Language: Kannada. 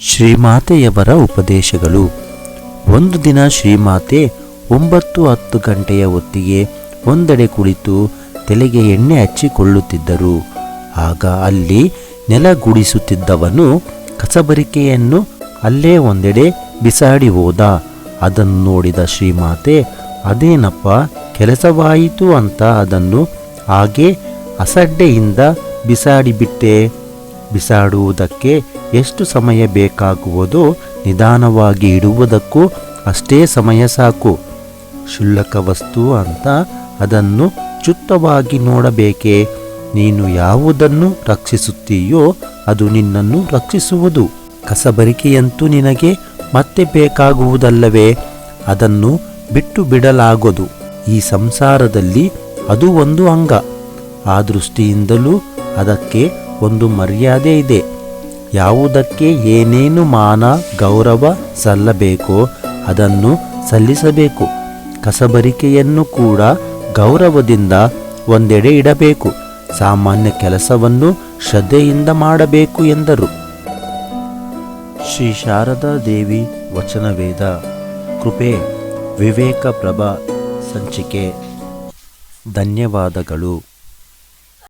ಶ್ರೀಮಾತೆಯವರ ಉಪದೇಶಗಳು. ಒಂದು ದಿನ ಶ್ರೀಮಾತೆ ಒಂಬತ್ತು ಹತ್ತು ಗಂಟೆಯ ಹೊತ್ತಿಗೆ ಒಂದೆಡೆ ಕುಳಿತು ತಲೆಗೆ ಎಣ್ಣೆ ಹಚ್ಚಿಕೊಳ್ಳುತ್ತಿದ್ದರು. ಆಗ ಅಲ್ಲಿ ನೆಲಗುಡಿಸುತ್ತಿದ್ದವನು ಕಸಬರಿಕೆಯನ್ನು ಅಲ್ಲೇ ಒಂದೆಡೆ ಬಿಸಾಡಿ ಹೋದ. ಅದನ್ನು ನೋಡಿದ ಶ್ರೀಮಾತೆ, ಅದೇನಪ್ಪ, ಕೆಲಸವಾಯಿತು ಅಂತ ಅದನ್ನು ಹಾಗೆ ಅಸಡ್ಡೆಯಿಂದ ಬಿಸಾಡಿಬಿಟ್ಟೆ ಬಿಸಾಡುವುದಕ್ಕೆ ಎಷ್ಟು ಸಮಯ ಬೇಕಾಗುವುದೋ ನಿಧಾನವಾಗಿ ಇಡುವುದಕ್ಕೂ ಅಷ್ಟೇ ಸಮಯ ಸಾಕು. ಶುಲ್ಲಕ ವಸ್ತು ಅಂತ ಅದನ್ನು ಚುತ್ತವಾಗಿ ನೋಡಬೇಕೇ? ನೀನು ಯಾವುದನ್ನು ರಕ್ಷಿಸುತ್ತೀಯೋ ಅದು ನಿನ್ನನ್ನು ರಕ್ಷಿಸುವುದು. ಕಸಬರಿಕೆಯಂತೂ ನಿನಗೆ ಮತ್ತೆ ಬೇಕಾಗುವುದಲ್ಲವೇ? ಅದನ್ನು ಬಿಟ್ಟು ಬಿಡಲಾಗದು. ಈ ಸಂಸಾರದಲ್ಲಿ ಅದು ಒಂದು ಅಂಗ. ಆ ದೃಷ್ಟಿಯಿಂದಲೂ ಅದಕ್ಕೆ ಒಂದು ಮರ್ಯಾದೆ ಇದೆ. ಯಾವುದಕ್ಕೆ ಏನೇನು ಮಾನ, ಗೌರವ ಸಲ್ಲಬೇಕೋ ಅದನ್ನು ಸಲ್ಲಿಸಬೇಕು. ಕಸಬರಿಕೆಯನ್ನು ಕೂಡ ಗೌರವದಿಂದ ಒಂದೆಡೆ ಇಡಬೇಕು. ಸಾಮಾನ್ಯ ಕೆಲಸವನ್ನು ಶ್ರದ್ಧೆಯಿಂದ ಮಾಡಬೇಕು ಎಂದರು. ಶ್ರೀ ಶಾರದಾ ದೇವಿ ವಚನವೇದ ಕೃಪೆ ವಿವೇಕ ಪ್ರಭಾ ಸಂಚಿಕೆ. ಧನ್ಯವಾದಗಳು.